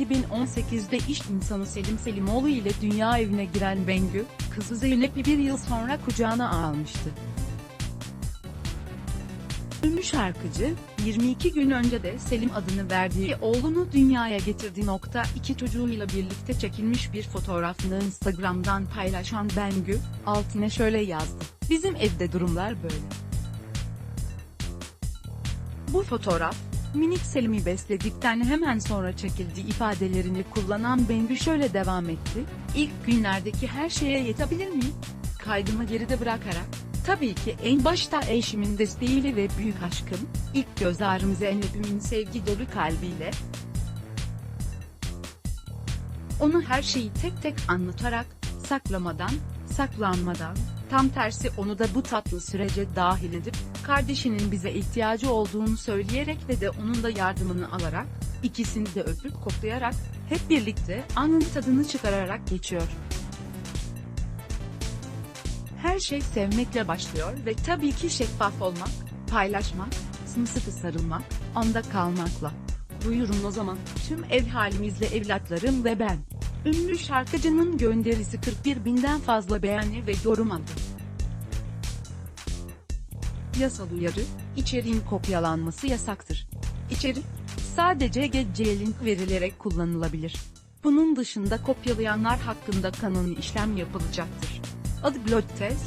2018'de iş insanı Selim Selimoğlu ile dünya evine giren Bengü, kızı Zeynep'i bir yıl sonra kucağına almıştı. Ünlü şarkıcı, 22 gün önce de Selim adını verdiği oğlunu dünyaya getirdi. Nokta iki çocuğuyla birlikte çekilmiş bir fotoğrafını Instagram'dan paylaşan Bengü, altına şöyle yazdı. Bizim evde durumlar böyle. Bu fotoğraf, minik Selim'i besledikten hemen sonra çekildiği ifadelerini kullanan Bengü şöyle devam etti. İlk günlerdeki her şeye yetebilir miyim? Kaydımı geride bırakarak, tabii ki en başta eşimin desteğiyle ve büyük aşkım, ilk göz ağrım Zeynep'imin sevgi dolu kalbiyle, onu her şeyi tek tek anlatarak, saklamadan, saklanmadan, tam tersi onu da bu tatlı sürece dahil edip, kardeşinin bize ihtiyacı olduğunu söyleyerek ve de onun da yardımını alarak, ikisini de öpüp koklayarak, hep birlikte anın tadını çıkararak geçiyor. Her şey sevmekle başlıyor ve tabii ki şeffaf olmak, paylaşmak, sımsıkı sarılmak, anda kalmakla. Buyurun o zaman, tüm ev halimizle evlatlarım ve ben. Ünlü şarkıcının gönderisi 41 binden fazla beğeni ve yorum aldı. Yasal uyarı, içeriğin kopyalanması yasaktır. İçerik, sadece GC link verilerek kullanılabilir. Bunun dışında kopyalayanlar hakkında kanuni işlem yapılacaktır. Adı Blog Test,